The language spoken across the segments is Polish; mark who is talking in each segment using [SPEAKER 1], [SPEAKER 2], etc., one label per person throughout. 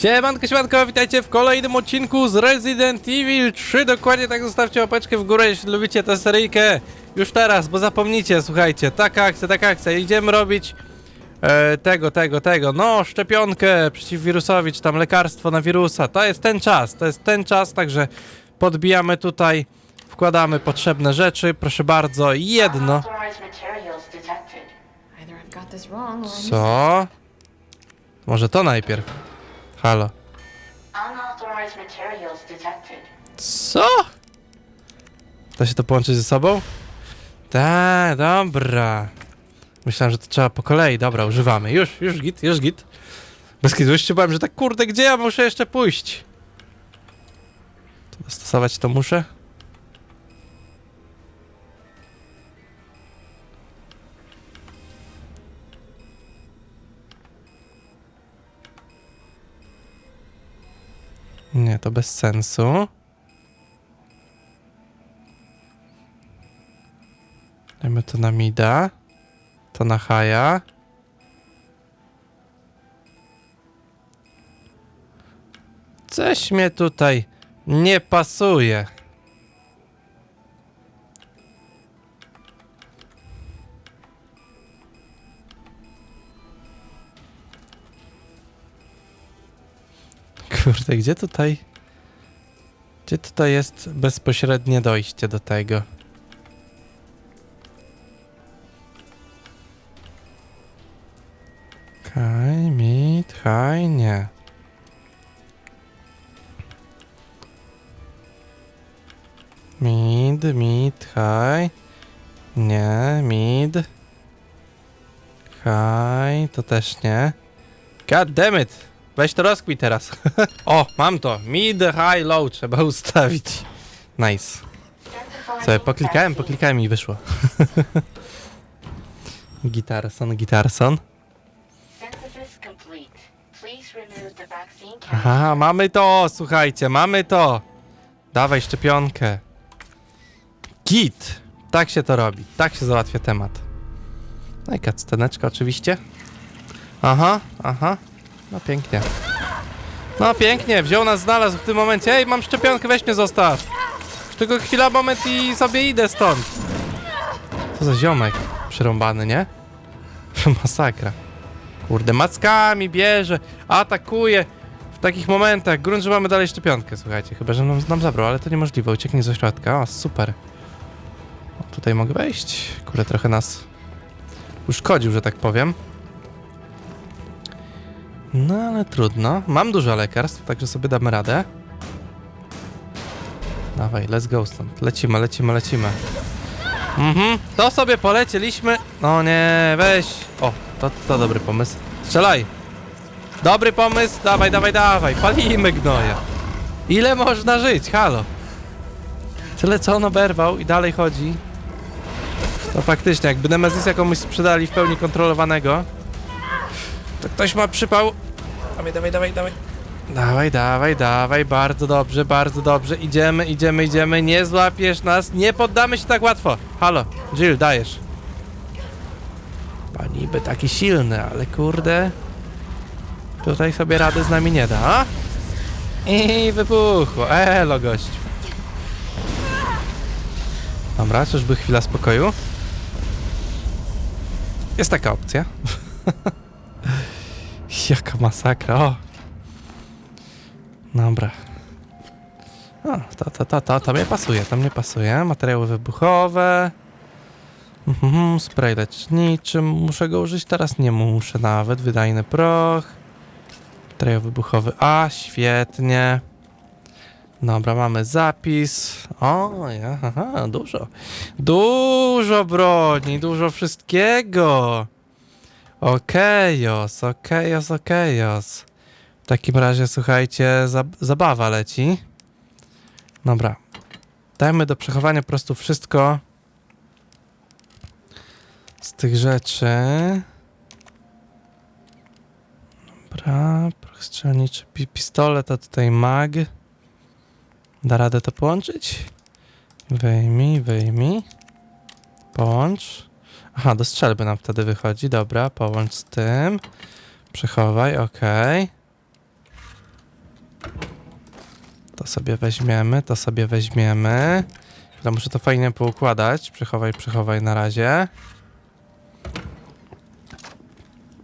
[SPEAKER 1] Siemanko, siemanko, witajcie w kolejnym odcinku z Resident Evil 3. Dokładnie tak zostawcie łapeczkę w górę, jeśli lubicie tę seryjkę. Już teraz, bo zapomnicie, słuchajcie, taka akcja, taka akcja. Idziemy robić e, tego, tego, tego, no, szczepionkę przeciw wirusowi, czy tam lekarstwo na wirusa. To jest ten czas, to jest ten czas, także podbijamy tutaj, wkładamy potrzebne rzeczy, proszę bardzo, jedno. Co? Może to najpierw. Halo.
[SPEAKER 2] Unauthorized materials detected.
[SPEAKER 1] Co? Da się to połączyć ze sobą? Tak, dobra. Myślałem, że to trzeba po kolei. Dobra, używamy. Już, już git, już git. Bez kitu, już się bałem, że tak kurde, gdzie ja muszę jeszcze pójść? To dostosować to muszę? Nie, to bez sensu. Dajmy to na mida. To na haja. Coś mnie tutaj nie pasuje. Kurde, gdzie tutaj... Gdzie tutaj jest bezpośrednie dojście do tego? Haj, mit, haj, nie. Mid, mid, haj. Nie, mid. Haj, to też nie. God damn it! Weź to rozkmij teraz. o, mam to. Mid, high, low trzeba ustawić. Nice. Sobie poklikałem, poklikałem i wyszło. Gitarson, gitarson. Aha, mamy to, słuchajcie, mamy to. Dawaj szczepionkę. Git. Tak się to robi. Tak się załatwia temat. No i kacteneczka oczywiście. Aha, aha. No pięknie. No pięknie, wziął nas, znalazł w tym momencie. Ej, mam szczepionkę, weź mnie zostaw. Tylko chwila, moment i sobie idę stąd. Co za ziomek przerąbany, nie? Masakra. Kurde, mackami bierze, atakuje. W takich momentach, grunt, że mamy dalej szczepionkę, słuchajcie. Chyba, że nam, nam zabrał, ale to niemożliwe. Ucieknie ze środka. O, super. O, tutaj mogę wejść. Kurde, trochę nas uszkodził, że tak powiem. No, ale trudno. Mam dużo lekarstw, także sobie damy radę. Dawaj, let's go stąd. Lecimy, lecimy, lecimy. Mhm, to sobie polecieliśmy. No nie, weź. O, to, to dobry pomysł. Strzelaj. Dobry pomysł, dawaj, dawaj, dawaj. Palimy gnoja. Ile można żyć? Halo. Tyle co on oberwał i dalej chodzi. To faktycznie, jakby Nemezisa komuś sprzedali w pełni kontrolowanego, to ktoś ma przypał. Dawaj, dawaj, dawaj, dawaj. Dawaj, dawaj, dawaj, bardzo dobrze, bardzo dobrze. Idziemy, idziemy, idziemy. Nie złapiesz nas, nie poddamy się tak łatwo. Halo, Jill, dajesz. Pan niby taki silny, ale kurde. Tutaj sobie rady z nami nie da, a? I wybuchło. Elo, gościu. Dobra, czyżby chwila spokoju? Jest taka opcja. Jaka masakra, o. Dobra. O, to, to, to, to, to mnie pasuje, to mnie pasuje. Materiały wybuchowe. Mhm, spray leczniczy. Muszę go użyć teraz? Nie muszę nawet. Wydajny proch. Materiał wybuchowy. A, świetnie. Dobra, mamy zapis. O, aha, dużo. Dużo broni, dużo wszystkiego. Okejos, okejos, okejos. W takim razie, słuchajcie, zab zabawa leci. Dobra. Dajmy do przechowania po prostu wszystko z tych rzeczy. Dobra, proch strzelniczy, pi pistolet, a tutaj mag. Da radę to połączyć? Wyjmij, wyjmij. Połącz. Aha, do strzelby nam wtedy wychodzi. Dobra, połącz z tym. Przechowaj, okej. To sobie weźmiemy, to sobie weźmiemy. To muszę to fajnie poukładać. Przechowaj, przechowaj na razie.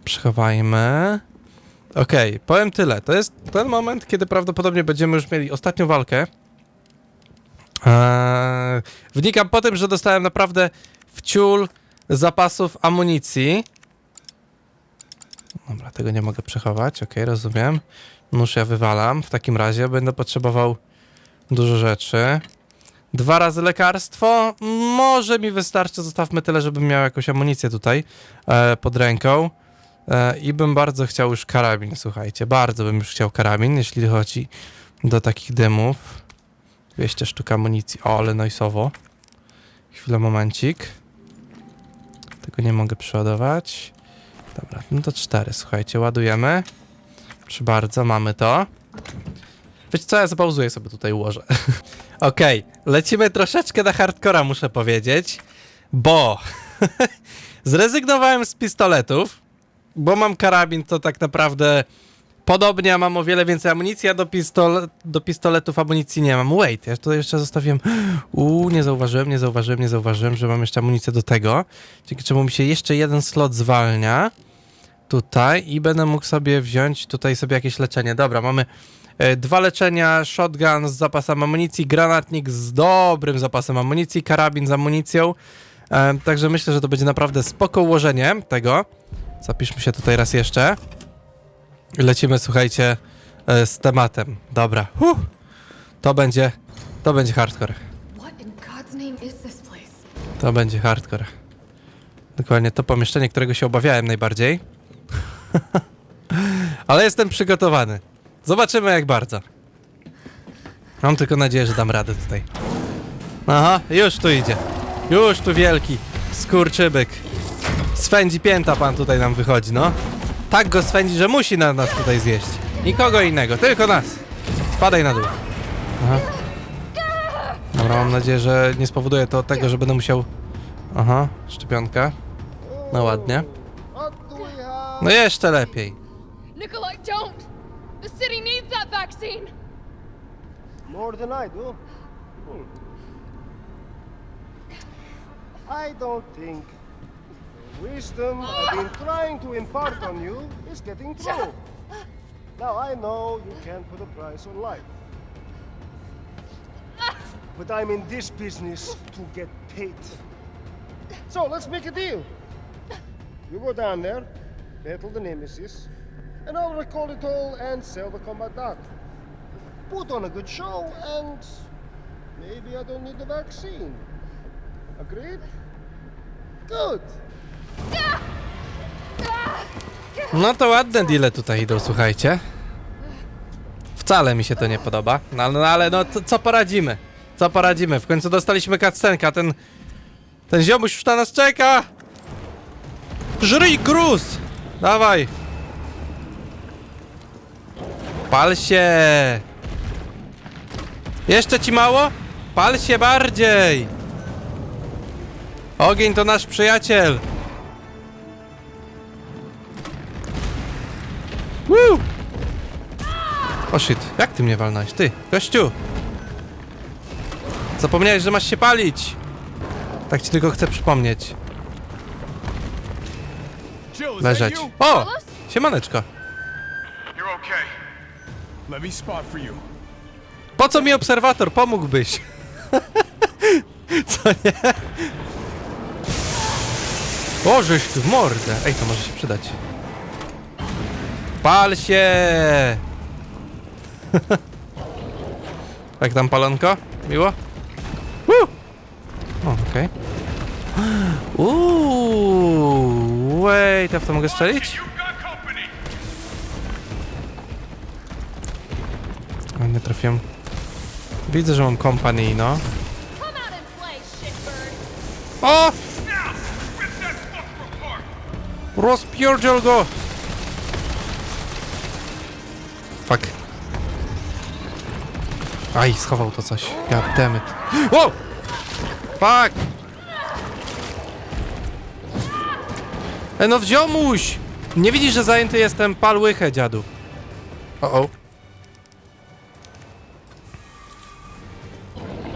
[SPEAKER 1] Przechowajmy. Okej, powiem tyle. To jest ten moment, kiedy prawdopodobnie będziemy już mieli ostatnią walkę. Eee, wnikam po tym, że dostałem naprawdę wciul zapasów amunicji. Dobra, tego nie mogę przechować, okej, rozumiem. Nóż ja wywalam, w takim razie będę potrzebował dużo rzeczy. Dwa razy lekarstwo, może mi wystarczy, zostawmy tyle, żebym miał jakąś amunicję tutaj e, pod ręką. E, I bym bardzo chciał już karabin, słuchajcie, bardzo bym już chciał karabin, jeśli chodzi do takich dymów. 200 sztuk amunicji, o, ale najsowo. Chwilę, momencik. Tego nie mogę przeładować. Dobra, no to cztery, słuchajcie, ładujemy. Proszę bardzo, mamy to. Wiecie co, ja zapauzuję sobie tutaj ułożę. Okej, lecimy troszeczkę na hardcora, muszę powiedzieć, bo zrezygnowałem z pistoletów, bo mam karabin, to tak naprawdę podobnie, a mam o wiele więcej amunicji, a do, do pistoletów amunicji nie mam. Wait, ja to jeszcze zostawiłem. Uuu, nie zauważyłem, nie zauważyłem, nie zauważyłem, że mam jeszcze amunicję do tego. Dzięki czemu mi się jeszcze jeden slot zwalnia tutaj i będę mógł sobie wziąć tutaj sobie jakieś leczenie. Dobra, mamy e, dwa leczenia, shotgun z zapasem amunicji, granatnik z dobrym zapasem amunicji, karabin z amunicją. E, także myślę, że to będzie naprawdę spoko ułożenie tego. Zapiszmy się tutaj raz jeszcze. Lecimy, słuchajcie, e, z tematem. Dobra. Huh. To będzie, to będzie hardcore. To będzie hardcore. Dokładnie to pomieszczenie, którego się obawiałem najbardziej. Ale jestem przygotowany. Zobaczymy jak bardzo. Mam tylko nadzieję, że dam radę tutaj. Aha, już tu idzie. Już tu wielki skurczybyk. Swędzi pięta pan tutaj nam wychodzi, no. Tak go swędzi, że musi na nas tutaj zjeść. Nikogo innego, tylko nas. Spadaj na dół. Aha. Dobra, mam nadzieję, że nie spowoduje to tego, że będę musiał... Aha, szczepionka. No ładnie. No jeszcze lepiej.
[SPEAKER 3] Nikolai, don't! The city needs that vaccine!
[SPEAKER 4] More than I do. I don't think wisdom I've been trying to impart on you is getting through. Now I know you can't put a price on life. But I'm in this business to get paid. So let's make a deal. You go down there, battle the Nemesis, and I'll recall it all and sell the combat dart put on a good show, and maybe I don't need the vaccine. Agreed? Good.
[SPEAKER 1] No to ładne deale tutaj idą, słuchajcie. Wcale mi się to nie podoba. No, no ale no to, co poradzimy? Co poradzimy? W końcu dostaliśmy cutscenka, ten... Ten ziomuś już na nas czeka! Żryj gruz! Dawaj! Pal się! Jeszcze ci mało? Pal się bardziej! Ogień to nasz przyjaciel! Woo! O shit, jak ty mnie walnąłeś? Ty, gościu! Zapomniałeś, że masz się palić! Tak ci tylko chcę przypomnieć. Leżeć. O! Siemaneczko. Po co mi obserwator? Pomógłbyś. Co nie? O, żeś ty w mordę. Ej, to może się przydać. Pal się! Jak tam palonko? Miło? Woo! O, okej. Uuu, wait, ja w to mogę strzelić? O, nie trafiłem. Widzę, że mam company, no. O! Rozpierdziel go! Fuck. Aj, schował to coś. Damn it. Wow! Fuck! E no wziomuś! Nie widzisz, że zajęty jestem? Pal łychę, dziadu. O, o.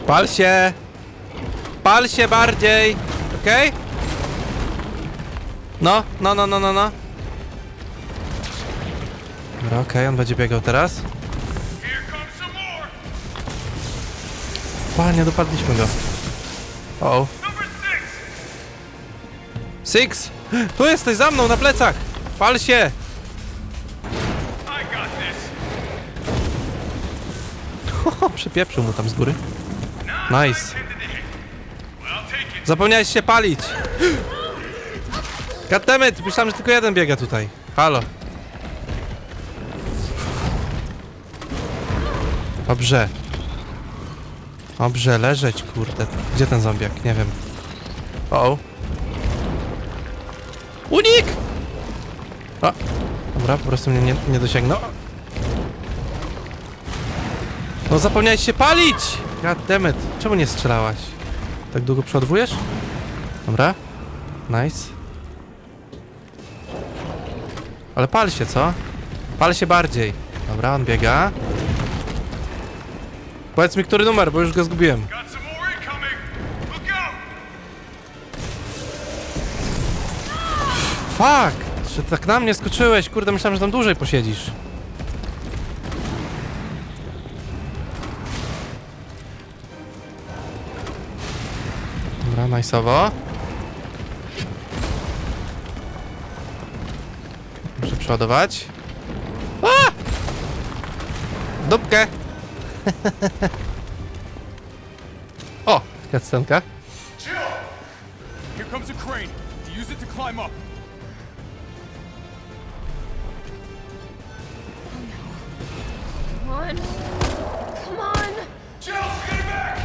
[SPEAKER 1] Pal się! Pal się bardziej! Okej? No, no, no, no, no, no. Dobra, okej, on będzie biegał teraz. Panie, dopadliśmy go. O,
[SPEAKER 5] six.
[SPEAKER 1] Tu jesteś za mną, na plecach! Pal się!
[SPEAKER 5] I got this.
[SPEAKER 1] O, przypieprzył mu tam z góry. Nice. Zapomniałeś się palić! Goddammit! Myślałem, że tylko jeden biega tutaj. Halo. Dobrze. Dobrze, leżeć, kurde. Gdzie ten zombiak? Nie wiem. O. Unik! O. Dobra, po prostu mnie nie, nie dosięgnął. No zapomniałeś się palić! Goddammit. Czemu nie strzelałaś? Tak długo przeładowujesz? Dobra. Nice. Ale pal się, co? Pal się bardziej. Dobra, on biega. Powiedz mi, który numer, bo już go zgubiłem. Fuck! Czy tak na mnie skoczyłeś? Kurde, myślałem, że tam dłużej posiedzisz. Dobra, najsowo. Muszę przeładować. A! Dupkę! o!
[SPEAKER 5] Chill. Here comes a crane. Use it to climb up.
[SPEAKER 3] Come on. Come on.
[SPEAKER 5] Jill, stay back.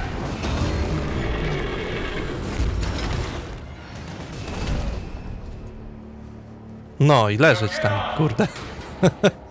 [SPEAKER 1] No i leżeć tam, kurde.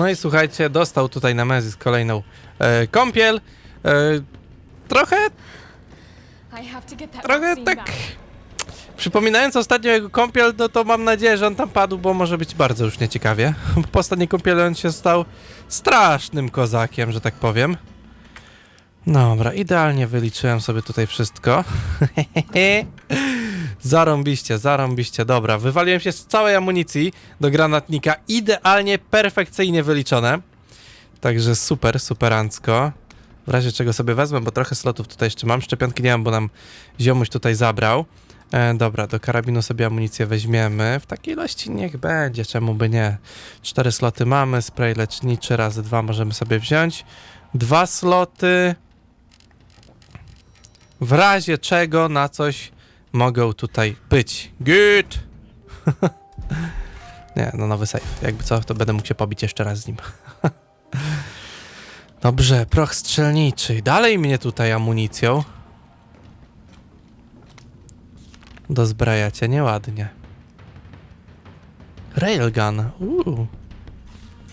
[SPEAKER 1] No i słuchajcie, dostał tutaj Nemezis kolejną e, kąpiel. E, trochę, trochę tak... Przypominając ostatnio jego kąpiel, no to mam nadzieję, że on tam padł, bo może być bardzo już nieciekawie. Po ostatniej kąpieli on się stał strasznym kozakiem, że tak powiem. Dobra, idealnie wyliczyłem sobie tutaj wszystko. zarąbiście, zarąbiście, dobra. Wywaliłem się z całej amunicji do granatnika. Idealnie, perfekcyjnie wyliczone. Także super, superancko. W razie czego sobie wezmę, bo trochę slotów tutaj jeszcze mam. Szczepionki nie mam, bo nam ziomuś tutaj zabrał. E, dobra, do karabinu sobie amunicję weźmiemy. W takiej ilości niech będzie, czemu by nie. Cztery sloty mamy, spray leczniczy razy dwa możemy sobie wziąć. Dwa sloty. W razie czego na coś mogą tutaj być. Good! nie, no nowy save. Jakby co, to będę mógł się pobić jeszcze raz z nim. Dobrze, proch strzelniczy. Dalej mnie tutaj amunicją. Dozbrajacie nieładnie. Railgun. Uuu.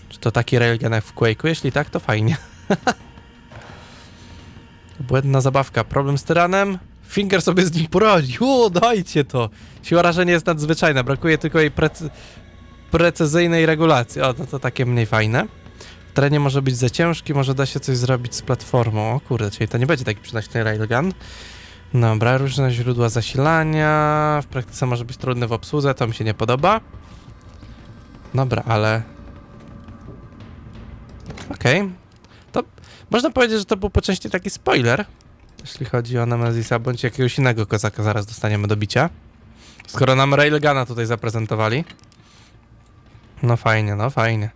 [SPEAKER 1] Czy to taki railgun jak w Quake'u? Jeśli tak, to fajnie. Błędna zabawka. Problem z tyranem? Finger sobie z nim poradzi. O, dajcie to. Siła rażenia jest nadzwyczajna. Brakuje tylko jej precy precyzyjnej regulacji. O, no to takie mniej fajne. W terenie może być za ciężki, może da się coś zrobić z platformą. O kurde, czyli to nie będzie taki przynośny railgun. Dobra, różne źródła zasilania. W praktyce może być trudny w obsłudze, to mi się nie podoba. Dobra, ale... Okej. To można powiedzieć, że to był po części taki spoiler, jeśli chodzi o Nemezisa, bądź jakiegoś innego kozaka zaraz dostaniemy do bicia. Skoro nam Railgana tutaj zaprezentowali. No fajnie, no fajnie.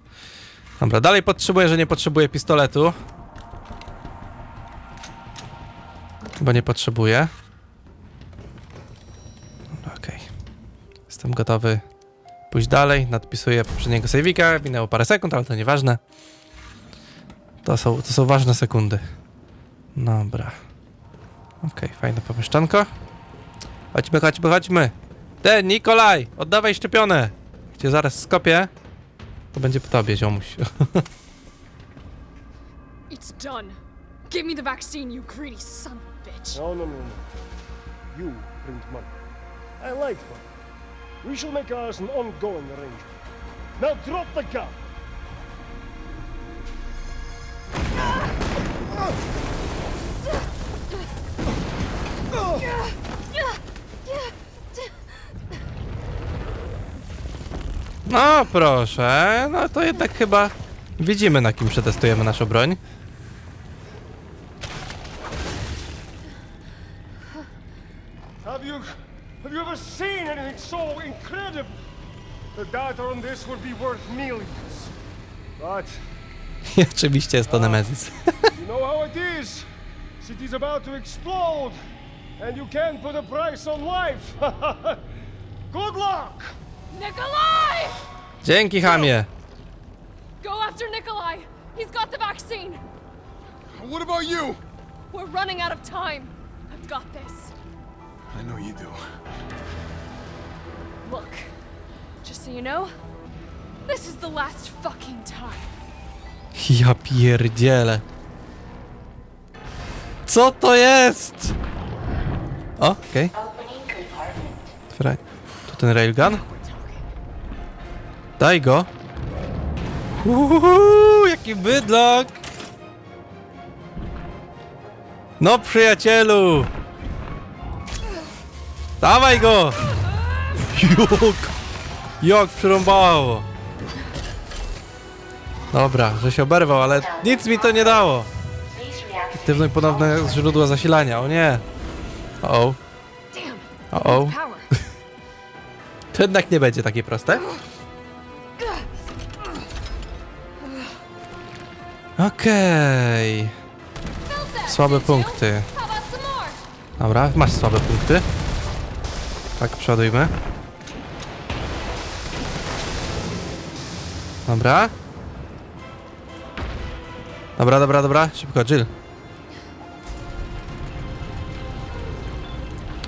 [SPEAKER 1] Dobra, dalej potrzebuję, że nie potrzebuję pistoletu. Bo nie potrzebuję. Okej. Okay. Jestem gotowy pójść dalej. Nadpisuję poprzedniego save'ika. Minęło parę sekund, ale to nieważne. To są, to są ważne sekundy. Dobra. Okej, fajne pomieszczanko. Chodźmy, chodźmy, chodźmy. Ty, Nikolaj, oddawaj szczepionę. Cię zaraz skopię. To będzie po tobie, ziomuś.
[SPEAKER 3] It's done. Give me the vaccine, you greedy son of a bitch.
[SPEAKER 4] No, no, no, no. You print money. I like money. We shall make ours an ongoing arrangement. Now drop the gun!
[SPEAKER 1] No proszę, no to jednak chyba widzimy na kim przetestujemy naszą broń.
[SPEAKER 4] Have you have you ever seen anything so incredible? The data on this would be worth millions. But
[SPEAKER 1] I oczywiście jest to Nemesis.
[SPEAKER 4] you know how it is. City's about to explode, and you can't put a price on life. Good luck!
[SPEAKER 3] Nikolai!
[SPEAKER 1] Dzięki, Hamie.
[SPEAKER 3] Go after Nikolai. He's got the vaccine.
[SPEAKER 5] What about you?
[SPEAKER 3] We're running out of time. I've got this.
[SPEAKER 5] I know you do.
[SPEAKER 3] Look, just so you know, this is the last fucking time.
[SPEAKER 1] Ja pierdzielę. Co to jest? O, okej.
[SPEAKER 2] Compartment.
[SPEAKER 1] Otwieraj. Tu ten railgun? Daj go. Uhuhu, jaki bydlak! No przyjacielu! Dawaj go! Jok! Jak przyrąbało! Dobra, że się oberwał, ale nic mi to nie dało. Aktywne ponowne źródła zasilania, o nie! O, o. To jednak nie będzie takie proste. Okej. Słabe punkty. Dobra, masz słabe punkty. Tak, przodujmy. Dobra. Dobra, dobra, dobra. Szybko, Jill.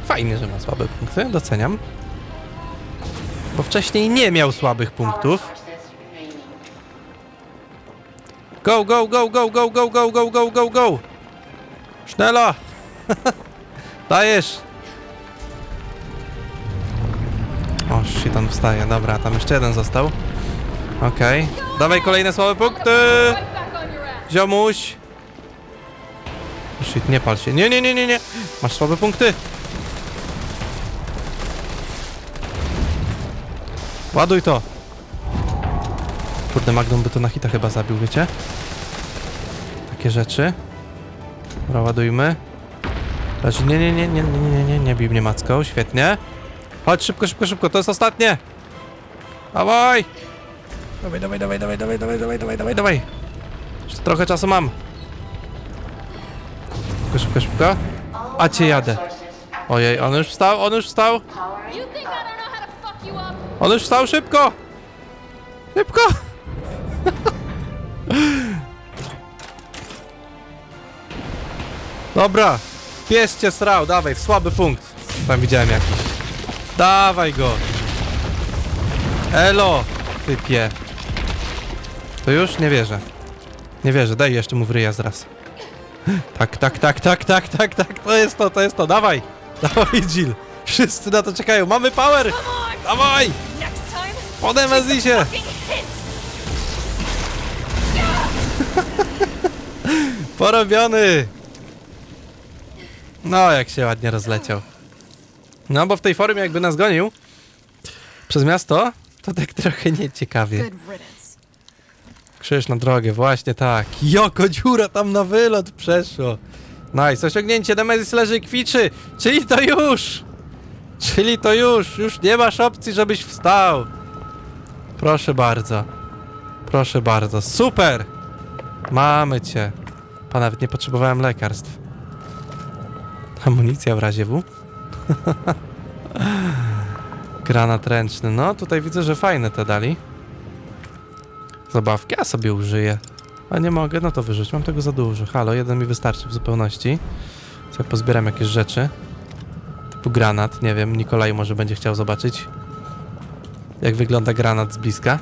[SPEAKER 1] Fajnie, że ma słabe punkty, doceniam. Bo wcześniej nie miał słabych punktów. Go, go, go, go, go, go, go, go, go, go, go! Sznela! Dajesz! O, shit, on wstaje, dobra, tam jeszcze jeden został. Okej. Dawaj kolejne słabe punkty! Ziomuś! Shit, nie pal się. Nie, nie, nie, nie, nie! Masz słabe punkty! Ładuj to! Kurde, Magnum by to na hita chyba zabił, wiecie? Takie rzeczy. Dobra, ładujmy. Leży, nie, nie, nie, nie, nie, nie, nie, nie bij mnie macką, świetnie. Chodź, szybko, szybko, szybko, to jest ostatnie! Dawaj! Dawaj, dawaj, dawaj, dawaj, dawaj, dawaj, dawaj, dawaj, dawaj, dawaj! Jeszcze trochę czasu mam. Szybko, szybko, szybko. A cię jadę. Ojej, on już wstał, on już wstał. On już wstał, szybko! Szybko! Dobra, pies cię srał, dawaj, w słaby punkt. Tam widziałem jakiś. Dawaj go. Elo, typie. To już? Nie wierzę. Nie wierzę, daj jeszcze mu w ryja zraz. Tak, tak, tak, tak, tak, tak, tak, to jest to, to jest to, dawaj. Dawaj, Jill. Wszyscy na to czekają, mamy power! Dawaj! Po Nemezisie! Porobiony! No, jak się ładnie rozleciał. No, bo w tej formie jakby nas gonił przez miasto, to tak trochę nieciekawie. Krzyż na drogę, właśnie tak. Joko dziura tam na wylot przeszło. Nice, osiągnięcie, Nemesis leży i kwiczy. Czyli to już! Czyli to już, już nie masz opcji, żebyś wstał. Proszę bardzo. Proszę bardzo, super! Mamy cię. Pa, nawet nie potrzebowałem lekarstw. Amunicja w razie W. Granat ręczny. No, tutaj widzę, że fajne te dali. Zabawki, ja sobie użyję. A nie mogę, no to wyrzuć. Mam tego za dużo. Halo, jeden mi wystarczy w zupełności. Sobie pozbieram jakieś rzeczy. Typu granat, nie wiem. Nikolaj może będzie chciał zobaczyć, jak wygląda granat z bliska.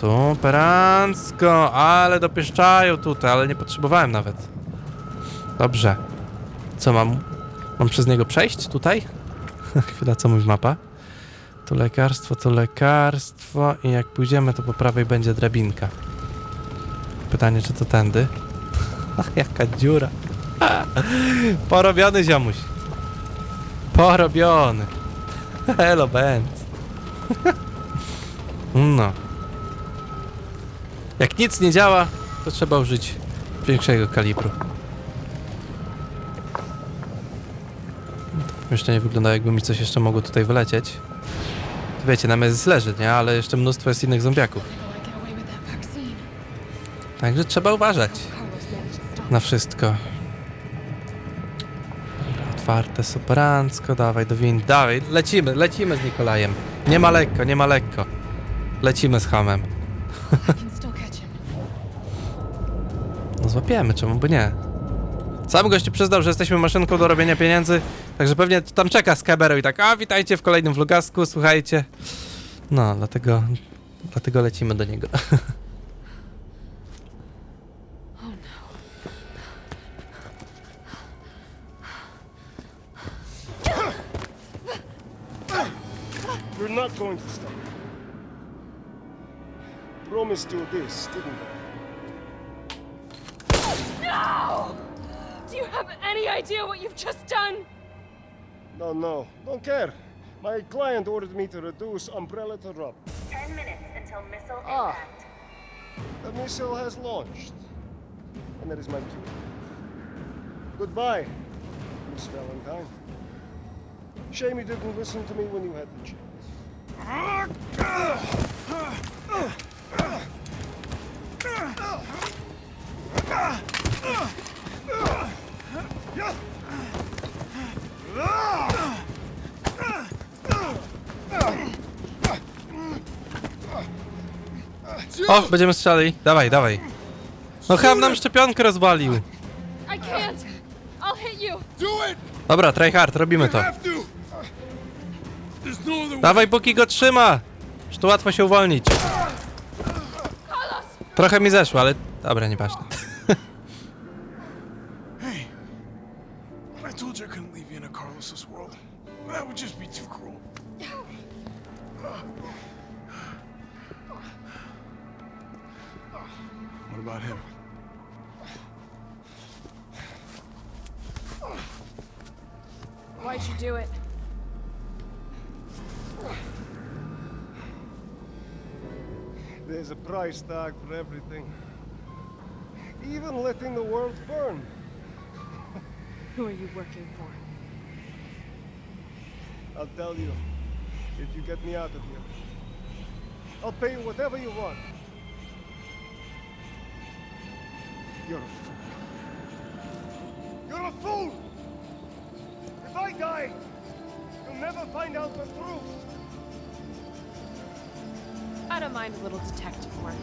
[SPEAKER 1] Superancko, ale dopieszczają tutaj, ale nie potrzebowałem nawet. Dobrze. Co mam? Mam przez niego przejść tutaj? Chwila, co mówi mapa? Tu lekarstwo, tu lekarstwo i jak pójdziemy, to po prawej będzie drabinka. Pytanie, czy to tędy? Jaka dziura. Porobiony ziomuś. Porobiony. Hello, Benz. No. Jak nic nie działa, to trzeba użyć większego kalibru. Jeszcze nie wygląda jakby mi coś jeszcze mogło tutaj wylecieć. Wiecie, nam jest leży, nie? Ale jeszcze mnóstwo jest innych zombiaków. Także trzeba uważać
[SPEAKER 6] to
[SPEAKER 1] na wszystko. Otwarte, superancko, dawaj do wind, dawaj, lecimy, lecimy z Nikolajem. Nie ma lekko, nie ma lekko. Lecimy z hamem. złapiemy, czemu by nie? Sam gościu przyznał, że jesteśmy maszynką do robienia pieniędzy, także pewnie tam czeka Skybero i tak, a witajcie w kolejnym vlogasku, słuchajcie. No, dlatego, dlatego lecimy do niego.
[SPEAKER 4] We're not going to stop. This, didn't I?
[SPEAKER 3] Do you have any idea what you've just done?
[SPEAKER 4] No, no, don't care. My client ordered me to reduce Umbrella to rub.
[SPEAKER 2] Ten minutes until missile
[SPEAKER 4] Ah.
[SPEAKER 2] impact.
[SPEAKER 4] The missile has launched. And that is my cue. Goodbye, Miss Valentine. Shame you didn't listen to me when you had the chance.
[SPEAKER 1] O, będziemy strzelali. Dawaj, dawaj. No ham nam szczepionkę rozwalił.
[SPEAKER 3] I can't. I'll hit you.
[SPEAKER 5] Do it!
[SPEAKER 1] Dobra, tryhard, robimy
[SPEAKER 5] You
[SPEAKER 1] to.
[SPEAKER 5] no.
[SPEAKER 1] Dawaj, póki go trzyma. Że tu łatwo się uwolnić. Trochę mi zeszło, ale... Dobra, nieważne.
[SPEAKER 4] There's a price tag for everything. Even letting the world burn.
[SPEAKER 3] Who are you working for?
[SPEAKER 4] I'll tell you, if you get me out of here. I'll pay you whatever you want. You're a fool. You're a fool! If I die, you'll never find out the truth.
[SPEAKER 3] I don't mind a little detective work.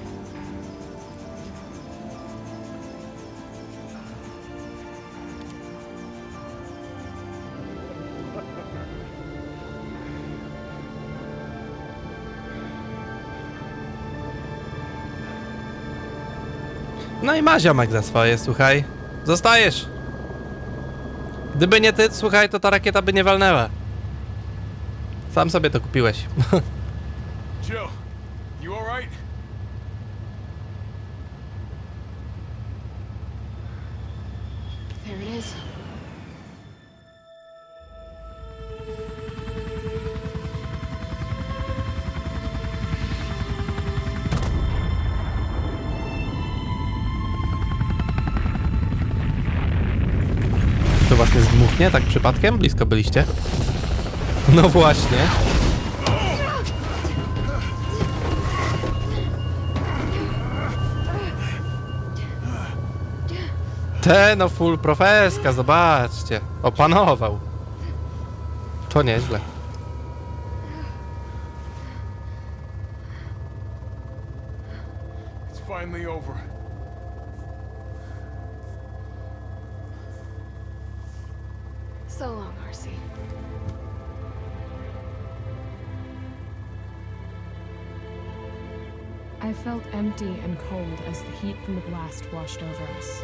[SPEAKER 1] No i ma ziomek za swoje, słuchaj. Zostajesz. Gdyby nie ty, słuchaj, to ta rakieta by nie walnęła. Sam sobie to kupiłeś.
[SPEAKER 5] You alright?
[SPEAKER 6] There it is.
[SPEAKER 1] To was nie zdmuchnie, tak przypadkiem? Blisko byliście? No właśnie. Te no full profeska, zobaczcie. Opanował. To nieźle.
[SPEAKER 5] It's finally over.
[SPEAKER 6] So long, RC.
[SPEAKER 7] I felt empty and cold as the heat from the blast washed over us.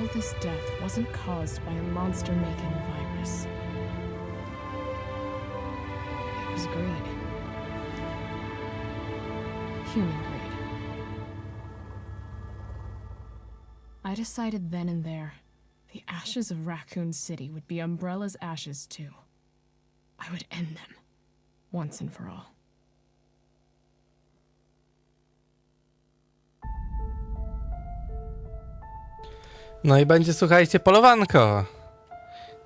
[SPEAKER 7] All this death wasn't caused by a monster making virus. It was greed. Human greed. I decided then and there the ashes of Raccoon City would be Umbrella's ashes too. I would end them, once and for all.
[SPEAKER 1] No i będzie, słuchajcie, polowanko.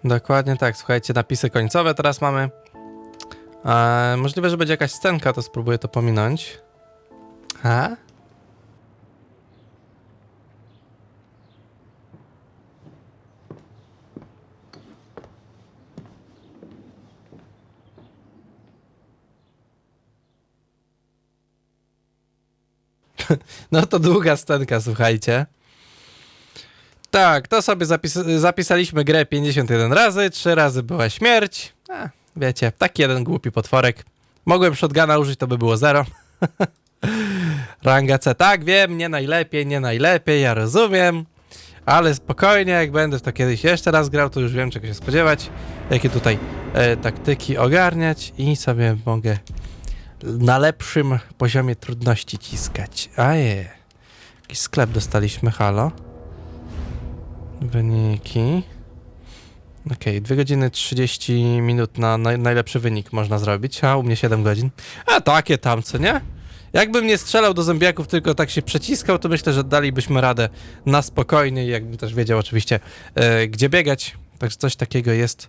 [SPEAKER 1] Dokładnie tak, słuchajcie, napisy końcowe teraz mamy. Możliwe, że będzie jakaś scenka, to spróbuję to pominąć. A? No to długa scenka, słuchajcie. Tak, to sobie zapis zapisaliśmy grę 51 razy, 3 razy była śmierć. A, wiecie, taki jeden głupi potworek. Mogłem shotguna użyć, to by było 0. Ranga C, tak, wiem, nie najlepiej, nie najlepiej, ja rozumiem. Ale spokojnie, jak będę w to kiedyś jeszcze raz grał, to już wiem czego się spodziewać. Jakie tutaj e, taktyki ogarniać i sobie mogę na lepszym poziomie trudności ciskać. Aje. Jakiś sklep dostaliśmy, halo. Wyniki. Okej, 2 godziny 30 minut na naj, najlepszy wynik można zrobić, a u mnie 7 godzin. A takie tam, co nie? Jakbym nie strzelał do zombiaków, tylko tak się przeciskał, to myślę, że dalibyśmy radę na spokojnie i jakbym też wiedział oczywiście, e, gdzie biegać. Także coś takiego jest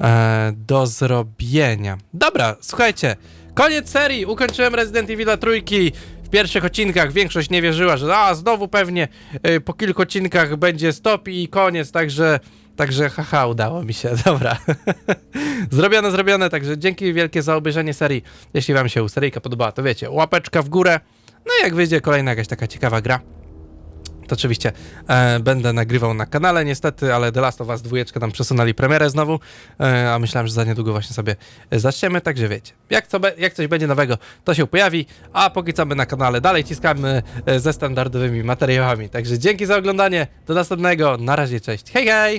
[SPEAKER 1] e, do zrobienia. Dobra, słuchajcie, koniec serii, ukończyłem Resident Evil trójki. W pierwszych odcinkach większość nie wierzyła, że a, znowu pewnie e, po kilku odcinkach będzie stop i koniec, także, także haha, udało mi się, dobra. zrobione, zrobione, także dzięki wielkie za obejrzenie serii. Jeśli wam się seryjka podobała, to wiecie, łapeczka w górę. No i jak wyjdzie kolejna jakaś taka ciekawa gra, to oczywiście e, będę nagrywał na kanale niestety, ale The Last of Us 2 nam przesunęli premierę znowu, e, a myślałem, że za niedługo właśnie sobie zaczniemy, także wiecie, jak, co be, jak coś będzie nowego, to się pojawi, a póki co my na kanale dalej ciskamy e, ze standardowymi materiałami, także dzięki za oglądanie, do następnego, na razie, cześć, hej hej!